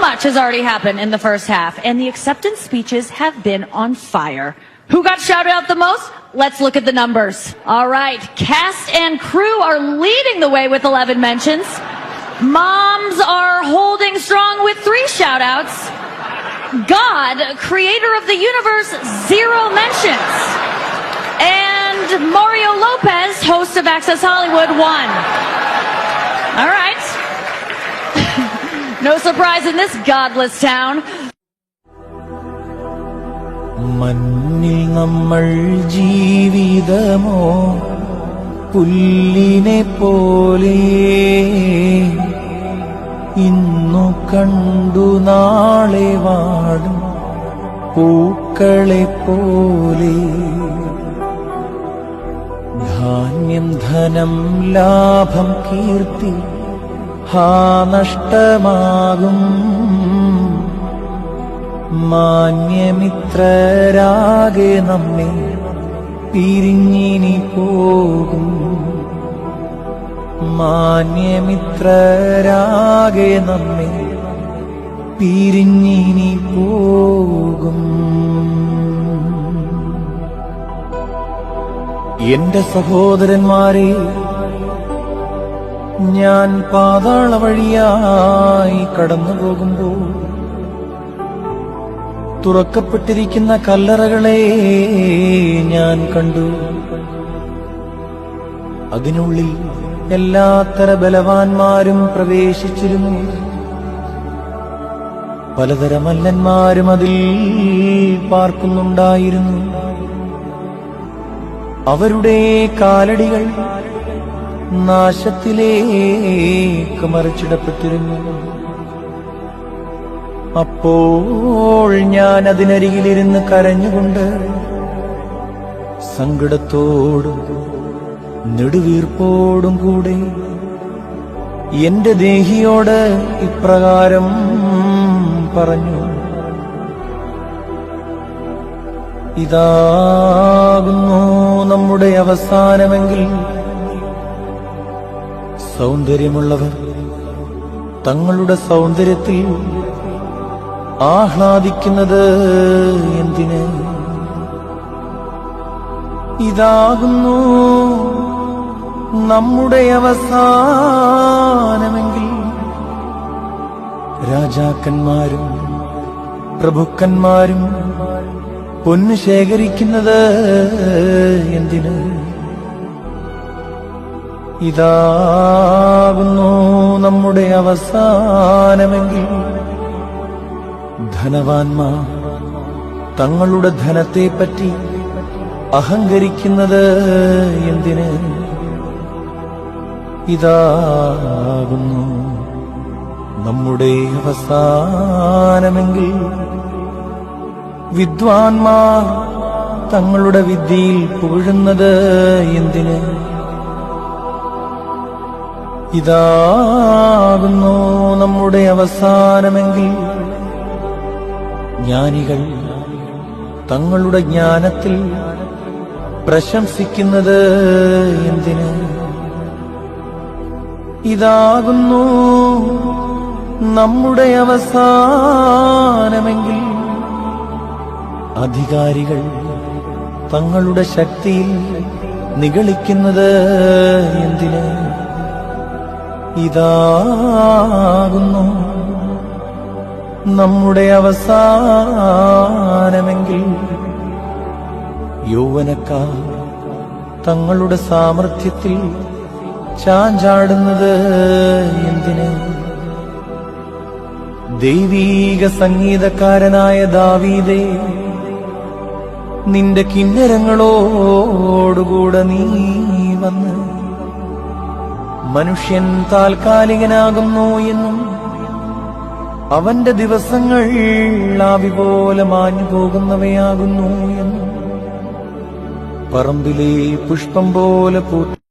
much has already happened in the first half, and the acceptance speeches have been on fire. Who got shouted out the most? Let's look at the numbers. All right, cast and crew are leading the way with 11 mentions. Moms are holding strong with three shout outs. God, creator of the universe, zero mentions. And Mario Lopez, host of Access Hollywood, one. No surprise in this godless town. മണ്ണിൽ നമ്മൾ ജീവിതമോ? പുല്ലിനെ പോലെ. ഇന്നു കണ്ടു നാളെ വാടും പൂക്കളെ പോലെ. ധാന്യം ധനം ലാഭം കീർത്തി ഹാ നഷ്ടമാകും. മാന്യമിത്രരാകെ നമ്മെ പിരിഞ്ഞിനി പോകും. മാന്യമിത്രരാകെ നമ്മെ പിരിഞ്ഞിനി പോകും. എന്റെ സഹോദരന്മാരെ ഞാൻ പാതാള വഴിയായി കടന്നു പോകുമ്പോൾ തുറക്കപ്പെട്ടിരിക്കുന്ന കല്ലറകളെ ഞാൻ കണ്ടു. അതിനുള്ളിൽ എല്ലാത്തര ബലവാന്മാരും പ്രവേശിച്ചിരുന്നു. പലതരമല്ലന്മാരും അതിൽ പാർക്കുന്നുണ്ടായിരുന്നു. അവരുടെ കാലടികൾ നാശത്തിലേക്ക് മറിച്ചിടപ്പെട്ടിരുന്നു. അപ്പോൾ ഞാൻ അതിനരികിലിരുന്ന് കരഞ്ഞുകൊണ്ട് സങ്കടത്തോടും നെടുവീർപ്പോടും കൂടെ എന്റെ ദേഹിയോട് ഇപ്രകാരം പറഞ്ഞു ഇതാകുന്നു നമ്മുടെ അവസാനമെങ്കിൽ സൗന്ദര്യമുള്ളവർ തങ്ങളുടെ സൗന്ദര്യത്തിൽ ആഹ്ലാദിക്കുന്നത് എന്തിന്? ഇതാകുന്നു നമ്മുടെ അവസാനമെങ്കിൽ രാജാക്കന്മാരും പ്രഭുക്കന്മാരും പൊന്നു ശേഖരിക്കുന്നത് എന്തിന്? ഇതാകുന്നു നമ്മുടെ അവസാനമെങ്കിൽ. ധനവാന്മാർ തങ്ങളുടെ ധനത്തെപ്പറ്റി അഹങ്കരിക്കുന്നത് എന്തിന്? ഇതാകുന്നു നമ്മുടെ അവസാനമെങ്കിൽ. വിദ്വാൻമാർ തങ്ങളുടെ വിദ്യയിൽ പുകഴുന്നത് എന്തിന്? ഇതാകുന്നു നമ്മുടെ അവസാനമെങ്കിൽ. ജ്ഞാനികൾ തങ്ങളുടെ ജ്ഞാനത്തിൽ പ്രശംസിക്കുന്നത് എന്തിന്? ഇതാകുന്നു നമ്മുടെ അവസാനമെങ്കിൽ. അധികാരികൾ തങ്ങളുടെ ശക്തിയിൽ നിഗളിക്കുന്നത് എന്തിന്? ഇതാകുന്നു. നമ്മുടെ അവസാനമെങ്കിൽ യൗവനക്കാർ തങ്ങളുടെ സാമർഥ്യത്തിൽ ചാഞ്ചാടുന്നത് എന്തിന്? ദൈവീക സംഗീതക്കാരനായ ദാവീദേ നിന്റെ കിന്നരങ്ങളോടുകൂടെ നീ വന്ന് മനുഷ്യൻ താൽക്കാലികനാകുന്നു എന്നും അവന്റെ ദിവസങ്ങൾ ആവി പോലെ മാഞ്ഞു പോകുന്നവയാകുന്നു എന്നും പറമ്പിലെ പുഷ്പം പോലെ പൂ